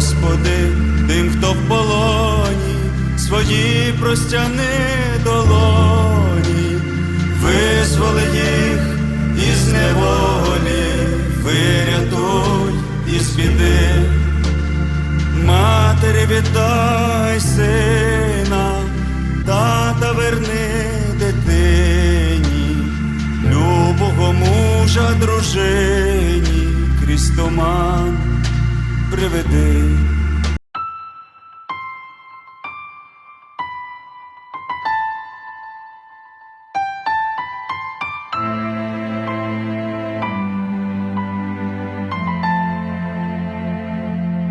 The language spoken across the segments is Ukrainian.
Господи, тим, хто в полоні, свої простяни долоні, визволи їх із неволі, вирятуй із біди. Матері віддай сина, тата верни дитині, любого мужа дружині, крізь туман приведи.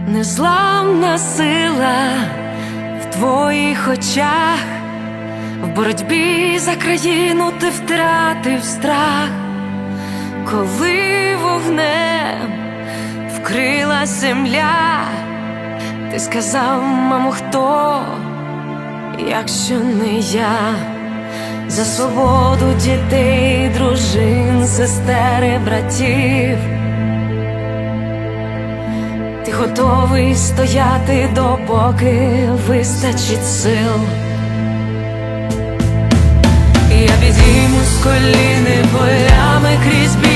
Незламна сила в твоїх очах, в боротьбі за країну ти втратив страх, коли вогнем вкрила земля, ти сказав, мамо, хто, якщо не я, за свободу дітей, дружин, сестер і братів. Ти готовий стояти, допоки вистачить сил. Я підійму з коліни полями крізь бій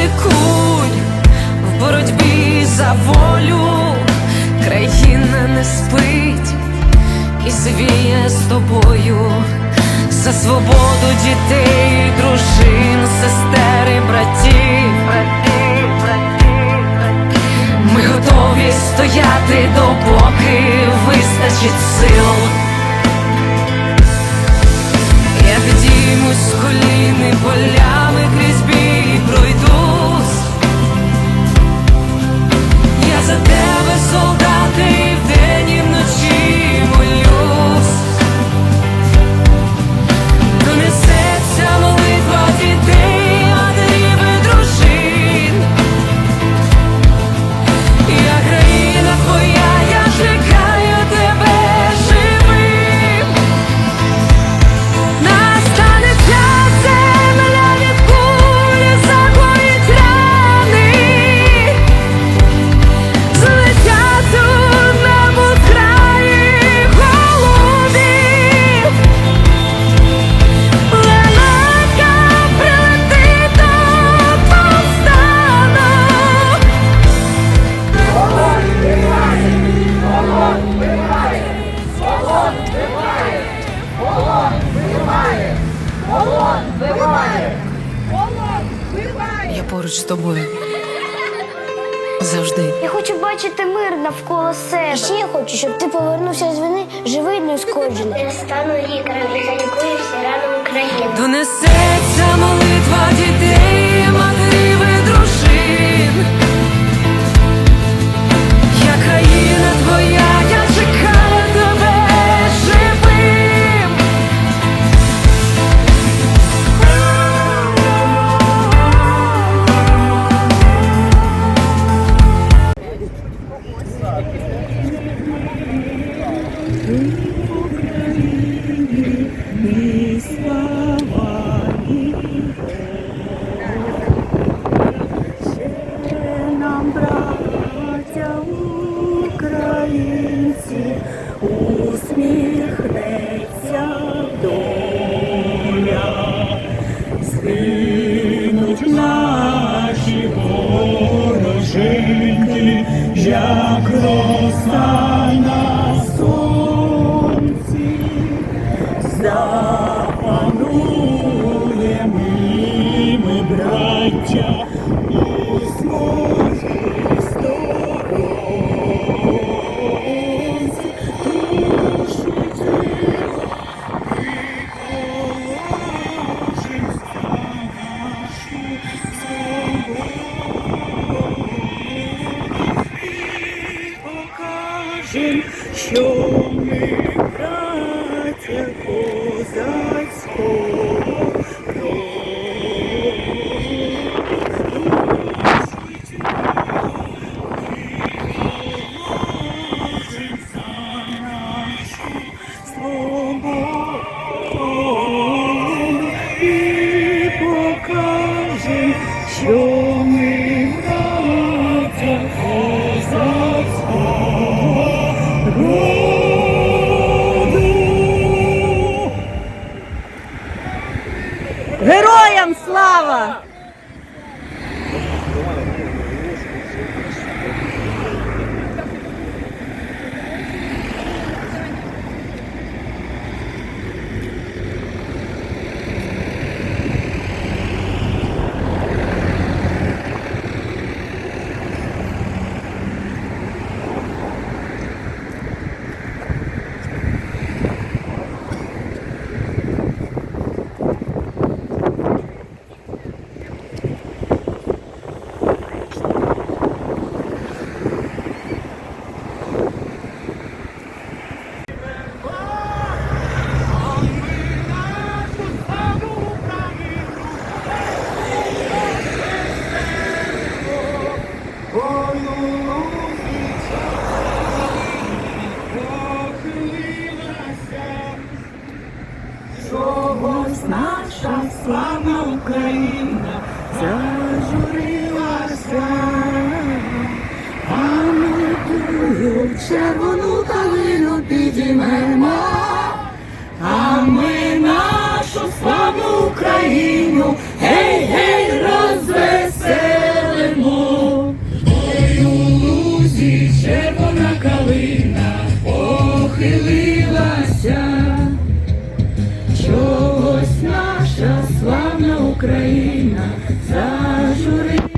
свисти в боротьбі за волю, країна не спить і звіє з тобою за свободу дітей, дружин, сестер і братів. Ми готові стояти, допоки вистачить сил. Я підіймусь з коліни полями поруч з тобою. Завжди. Я хочу бачити мир навколо себе. Ще я хочу, щоб ти повернувся з війни живий і неушкоджений. Я стану лікарем і залікую всі рани України. Донесеться молитва Chúa славна Україна! Зажурилася, а ми тую червону калину підіймемо, Україна зажурилася,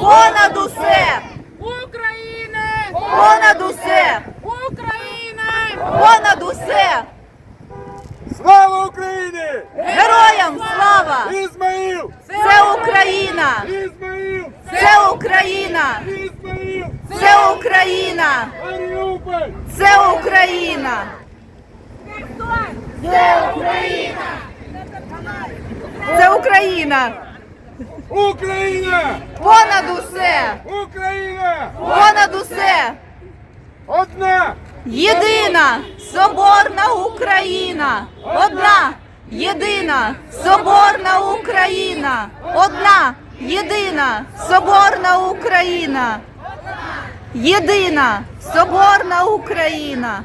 Понад усе! Україна! Понад усе! Україна! Понад усе! Слава Україні! Героям слава! Ізмаїл! Це Україна! Ізмаїл! Це Україна! Ізмаїл! Це Україна! Маріуполь! Це Україна! Це Україна! Україна! Понад усе! Україна! Понад усе! Одна! Єдина соборна Україна! Одна! Єдина соборна Україна! Одна! Єдина соборна Україна! Єдина соборна Україна!